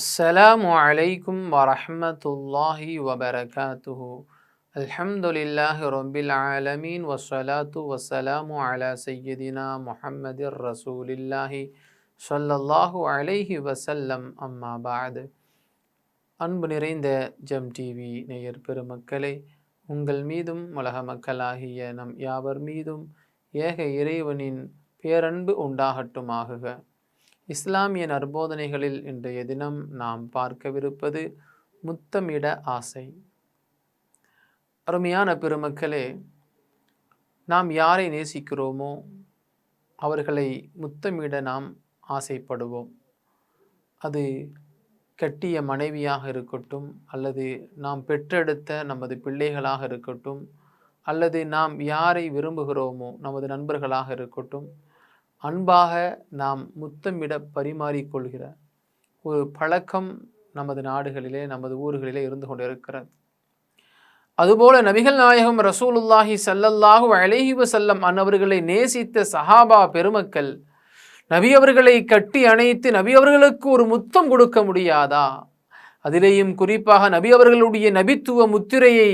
السلام عليكم ورحمة الله وبركاته الحمد لله رب العالمين والصلاة والسلام على سيدنا محمد رسول الله صلى الله عليه وسلم أما بعد அன்பு நிறைந்த GeM TV நேயர் பெருமக்களே உங்கள் மீதும் உலக மக்களாகிய நம் யாவர் மீதும் ஏக இறைவனின் பேரன்பு உண்டாகட்டுமாகுக இஸ்லாமிய நற்போதனைகளில் இன்றைய தினம் நாம் பார்க்கவிருப்பது முத்தமிட ஆசை. அருமையான பெருமக்களே நாம் யாரை நேசிக்கிறோமோ அவர்களை முத்தமிட நாம் ஆசைப்படுவோம். அது கட்டிய மனைவியாக இருக்கட்டும் அல்லது நாம் பெற்றெடுத்த நமது பிள்ளைகளாக இருக்கட்டும் அல்லது நாம் யாரை விரும்புகிறோமோ நமது நண்பர்களாக இருக்கட்டும் அன்பாக நாம் முத்தமிட பரிமாறிக்கொள்கிற ஒரு பழக்கம் நமது நாடுகளிலே நமது ஊர்களிலே இருந்து கொண்டிருக்கிறது. அதுபோல நபிகள் நாயகம் ரசூலுல்லாஹி சல்லல்லாஹு அலைஹி வசல்லம் அன்னவர்களை நேசித்த சஹாபா பெருமக்கள் நபி அவர்களை கட்டி அணைத்து நபி அவர்களுக்கு ஒரு முத்தம் கொடுக்க முடியாதா? அதிலேயும் குறிப்பாக நபி அவர்களுடைய நபித்துவ முத்திரையை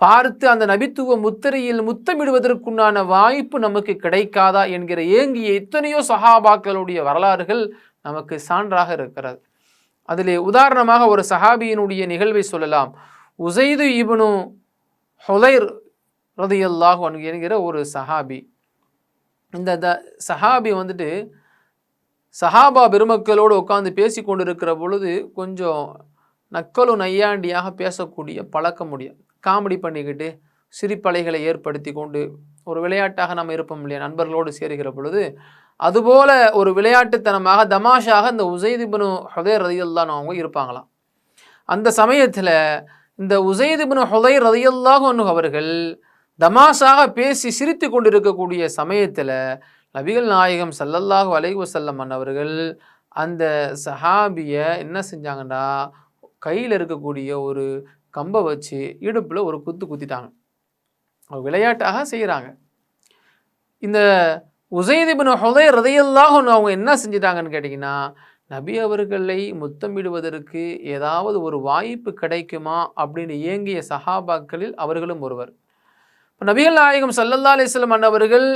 பார்த்து அந்த நபித்துவ முத்திரையில் முத்தமிடுவதற்குண்டான வாய்ப்பு நமக்கு கிடைக்காதா என்கிற ஏங்கிய எத்தனையோ சஹாபாக்களுடைய வரலாறுகள் நமக்கு சான்றாக இருக்கிறது. அதிலே உதாரணமாக ஒரு சஹாபியினுடைய நிகழ்வை சொல்லலாம். உசைது இபனு ஹொலைர் ரதியல்லாஹ் என்கிற ஒரு சஹாபி. இந்த த சஹாபி வந்துட்டு சஹாபா பெருமக்களோடு உட்காந்து பேசி கொண்டிருக்கிற பொழுது கொஞ்சம் நக்கலும் நையாண்டியாக பேசக்கூடிய பழக்கமுடியும் காமெடி பண்ணிக்கிட்டு சிரிப்பலைகளை ஏற்படுத்தி கொண்டு ஒரு விளையாட்டாக நம்ம இருப்போம் இல்லையா? நண்பர்களோடு சேருகிற பொழுது அதுபோல ஒரு விளையாட்டுத்தனமாக தமாஷாக இந்த உசைதிபனு ஹுதை ரதியல்லான்னு அவங்க இருப்பாங்களாம். அந்த சமயத்தில் இந்த உசைதிபனு ஹுதை ரதியல்லாஹு அவர்கள் தமாஷாக பேசி சிரித்து கொண்டிருக்கக்கூடிய சமயத்தில் நபிகள் நாயகம் சல்லல்லாஹு அலைஹி வசல்லம் அவர்கள் அந்த சஹாபியை என்ன செஞ்சாங்கன்னா கையில் இருக்கக்கூடிய ஒரு கம்பை வச்சு இடுப்பில் ஒரு குத்து குத்திட்டாங்க. விளையாட்டாக செய்கிறாங்க இந்த உசைதிபின் ஹொதை ரதையெல்லாம் அவங்க என்ன செஞ்சிட்டாங்கன்னு கேட்டிங்கன்னா நபி அவர்களை முத்தமிடுவதற்கு ஏதாவது ஒரு வாய்ப்பு கிடைக்குமா அப்படின்னு இயங்கிய சஹாபாக்களில் அவர்களும் ஒருவர். இப்போ நபிகள் நாயகம் சல்லல்லா அலிஸ்லம் அன்னவர்கள்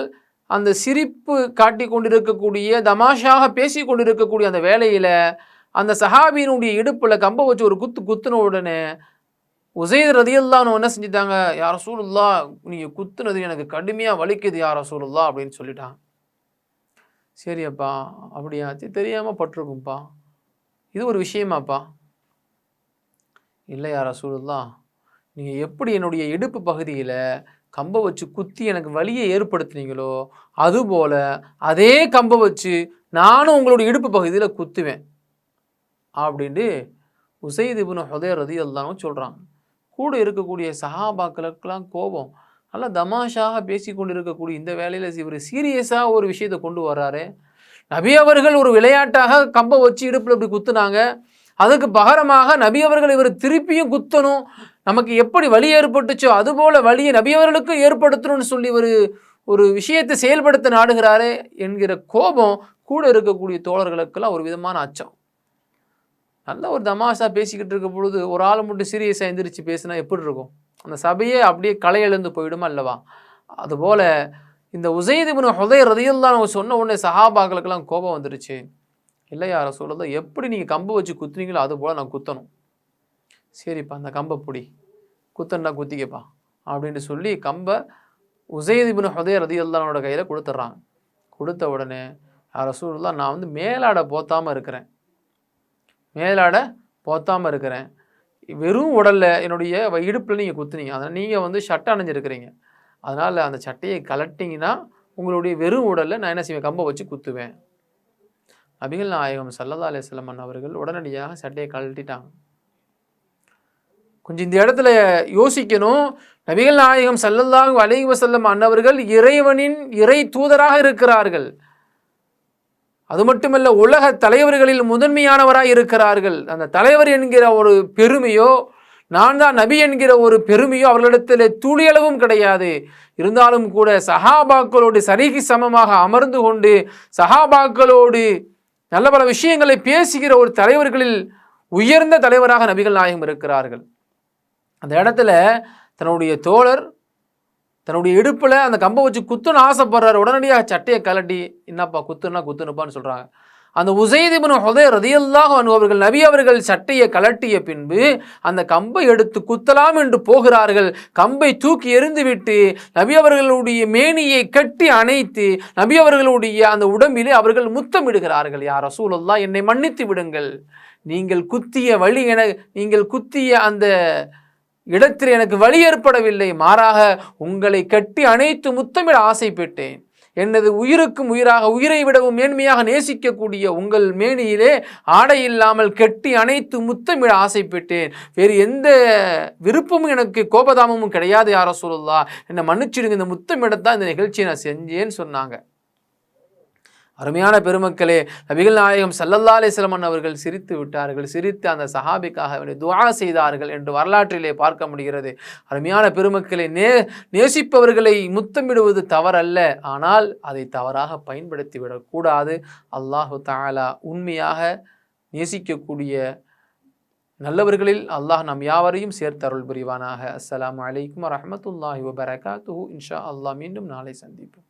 அந்த சிரிப்பு காட்டி கொண்டிருக்கக்கூடிய தமாஷாக பேசி கொண்டிருக்கக்கூடிய அந்த வேலையில் அந்த சஹாபியினுடைய இடுப்பில் கம்பை வச்சு ஒரு குத்து குத்துன உடனே உசைத் ரதியல்லான்னு என்ன செஞ்சிட்டாங்க? யார சூழல்லா நீங்கள் குத்துனது எனக்கு கடுமையாக வலிக்குது யார சூழல்லா அப்படின்னு சொல்லிட்டாங்க. சரியப்பா அப்படியாச்சு தெரியாமல் பட்டிருக்கும்ப்பா. இது ஒரு விஷயமாப்பா. இல்லை யார சூழல்லா நீங்கள் எப்படி என்னுடைய இடுப்பு பகுதியில் கம்பை வச்சு குத்தி எனக்கு வலியை ஏற்படுத்துனீங்களோ அதுபோல் அதே கம்பை வச்சு நானும் உங்களுடைய இடுப்பு பகுதியில் குத்துவேன். அப்படின்ட்டு உசைத் இபுன் ஹுதே ரதி அல்லான்னு சொல்கிறான் கூட இருக்கக்கூடிய சஹாபாக்களுக்கெல்லாம் கோபம். நல்லா தமாஷாக பேசி கொண்டு இருக்கக்கூடிய இந்த வேலையில் இவர் சீரியஸாக ஒரு விஷயத்தை கொண்டு வர்றாரு. நபி அவர்கள் ஒரு விளையாட்டாக கம்பை வச்சு இடுப்பில் இப்படி குத்துனாங்க. அதுக்கு பகரமாக நபி அவர்கள் இவர் திருப்பியும் குத்தணும். நமக்கு எப்படி வழி ஏற்பட்டுச்சோ அதுபோல் வழியை நபியவர்களுக்கும் ஏற்படுத்தணும்னு சொல்லி ஒரு ஒரு விஷயத்தை செயல்படுத்த நாடுகிறாரே என்கிற கோபம் கூட இருக்கக்கூடிய தோழர்களுக்கெல்லாம் ஒரு விதமான அச்சம். நல்ல ஒரு தமாஷா பேசிக்கிட்டு இருக்க பொழுது ஒரு ஆள் மட்டும் சீரியஸாக எந்திரிச்சு பேசினா எப்படி இருக்கும்? அந்த சபையே அப்படியே களை எழுந்து போயிடுமா அல்லவா அதுபோல் இந்த உசைதிபின் ஹுதை ரதையெல்லாம் அவங்க சொன்ன உடனே சஹாபாக்களுக்கெல்லாம் கோபம் வந்துருச்சு. இல்லை யார எப்படி நீங்கள் கம்பை வச்சு குத்துனீங்களோ அது போல் நான் குத்தணும். சரிப்பா அந்த கம்பை பிடி. குத்தன்னா குத்திக்கப்பா. அப்படின்ட்டு சொல்லி கம்பை உசைதிபின் ஹுதை ரதியல்லானோட கையில் கொடுத்துட்றாங்க. கொடுத்த உடனே யார நான் வந்து மேலாடை போத்தாமல் இருக்கிறேன். மேலாட போத்தாமல் இருக்கிறேன். வெறும் உடலில் என்னுடைய இடுப்பில் நீங்கள் குத்துனீங்க. அதனால் நீங்கள் வந்து சட்டை அணிஞ்சிருக்கிறீங்க. அதனால் அந்த சட்டையை கலட்டிங்கன்னா உங்களுடைய வெறும் உடலில் நான் என்ன செய்வேன்? கம்பை வச்சு குத்துவேன். நபிகள் நாயகம் சல்லதா அலிஸ்லமன் அவர்கள் உடனடியாக சட்டையை கழட்டிட்டாங்க. கொஞ்சம் இந்த இடத்துல யோசிக்கணும். நபிகள் நாயகம் சல்லல்லாஹு அலைஹி வசல்லம் அன்னவர்கள் இறைவனின் இறை தூதராக இருக்கிறார்கள். அது மட்டுமல்ல உலக தலைவர்களில் முதன்மையானவராக இருக்கிறார்கள். அந்த தலைவர் என்கிற ஒரு பெருமையோ நான் தான் நபி என்கிற ஒரு பெருமையோ அவர்களிடத்தில் துளியளவும் கிடையாது. இருந்தாலும் கூட சஹாபாக்களோடு சரிக்கு சமமாக அமர்ந்து கொண்டு சஹாபாக்களோடு நல்ல பல விஷயங்களை பேசுகிற ஒரு தலைவர்களில் உயர்ந்த தலைவராக நபிகள் நாயகம் இருக்கிறார்கள். அந்த இடத்துல தன்னுடைய தோழர் தன்னுடைய இடுப்பில் அந்த கம்பை வச்சு குத்துன்னு ஆசைப்படுறாரு. உடனடியாக சட்டையை கலட்டி என்னப்பா குத்துனா குத்துனுப்பான்னு சொல்கிறாங்க அந்த உசைதிபன் ஹொதே ரதியல்லாக அவர்கள் நபி அவர்கள் சட்டையை கலட்டிய பின்பு அந்த கம்பை எடுத்து குத்தலாம் என்று போகிறார்கள். கம்பை தூக்கி எறிந்துவிட்டு நபி அவர்களுடைய மேனியை கட்டி அணைத்து நபி அவர்களுடைய அந்த உடம்பிலே அவர்கள் முத்தமிடுகிறார்கள். யார் ரசூலல்லா என்னை மன்னித்து விடுங்கள். நீங்கள் குத்திய வழி என நீங்கள் குத்திய அந்த இடத்தில் எனக்கு வழி ஏற்படவில்லை மாறாக உங்களை கட்டி அணைத்து முத்தமிட ஆசைப்பட்டேன். எனது உயிருக்கும் உயிராக உயிரை விடவும் மேன்மையாக நேசிக்கக்கூடிய உங்கள் மேனியிலே ஆடை இல்லாமல் கெட்டி அணைத்து முத்தமிட ஆசைப்பட்டேன். வேறு எந்த விருப்பமும் எனக்கு கோபதாமமும் கிடையாது யாரோ சொல்லலாம் என்னை மன்னிச்சிடுங்க இந்த முத்தமிடத்தான் இந்த நிகழ்ச்சியை நான் செஞ்சேன்னு சொன்னாங்க. அருமையான பெருமக்களே நபிகள் நாயகம் சல்லல்லா அலிஸ்லமன் அவர்கள் சிரித்து விட்டார்கள். சிரித்து அந்த சஹாபிக்காக அவனை துவா செய்தார்கள் என்று வரலாற்றிலே பார்க்க முடிகிறது. அருமையான பெருமக்களை நே நேசிப்பவர்களை முத்தமிடுவது தவறல்ல. ஆனால் அதை தவறாக பயன்படுத்தி விடக்கூடாது அல்லாஹு தாலா உண்மையாக நேசிக்கக்கூடிய நல்லவர்களில் அல்லாஹ் நம் யாவரையும் சேர்த்து அருள் புரிவானாக. அஸ்லாம் வலைக்கம் வரமத்துல்லாஹி வபரகாத்து இன்ஷா அல்லாஹ் மீண்டும் நாளை சந்திப்போம்.